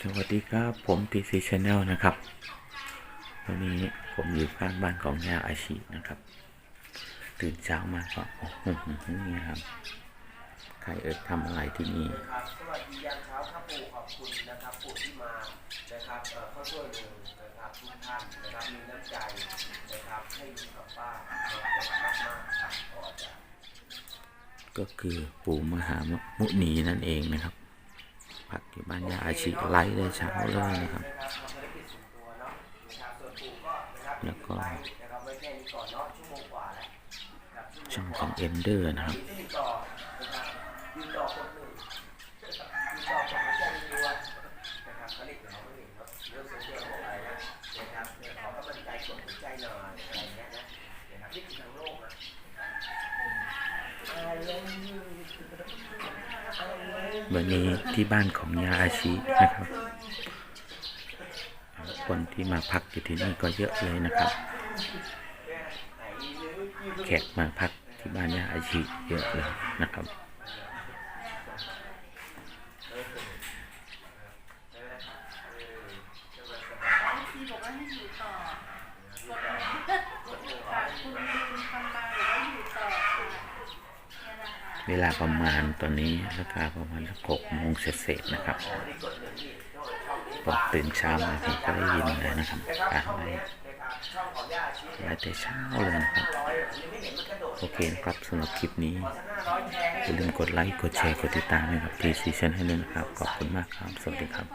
สวัสดีครับผม PC Channel นะครับ วันนี้ผมอยู่ข้างบ้านของยาอาชีนะครับ ตื่นเช้ามาก็โอ้โหนี่ครับ ใครเอิดทำอะไรที่นี่ครับสวัสดียามเช้าครับปู่ขอบคุณนะครับปู่ที่มานะครับเอ่อเข้าช่วยเหลือนะครับทุกท่านนะครับมีน้ำใจนะครับให้ลุงกับป้าขอบคุณมากมากๆครับขอจะก็คือปู่มหามุนีนั่นเองนะครับ พักอยู่บ้านยาอาชีไลฟ์ได้เช้าเลยนะครับ แล้วก็ช่องของเอนเดอร์นะครับยืนต่อนะครับยืนต่อคนหนึ่งยืนต่อคนไม่ใช่ไม่รู้ วันนี้ที่บ้านของยาอาชีนะครับ คนที่มาพักอยู่ที่นี่ก็เยอะเลยนะครับ แขกมาพักที่บ้านยาอาชีเยอะเลยนะครับ ที่บอกว่าให้อยู่ต่อกดกดค่ะคุณลืมทำมาหรือว่าอยู่ต่อค่ะเนี่ยแหละค่ะ เวลาประมาณตอนนี้ราคาประมาณหกโมงเศษนะครับผมตื่นเช้ามาผมก็ได้ยินเลยนะครับการไลฟ์ไลฟ์แต่เช้าเลยนะครับ โอเคนะครับสำหรับคลิปนี้อย่าลืมกดไลค์ กดแชร์ กดติดตามให้กับ PC Channel ให้ด้วยนะครับ ขอบคุณมากครับ สวัสดีครับ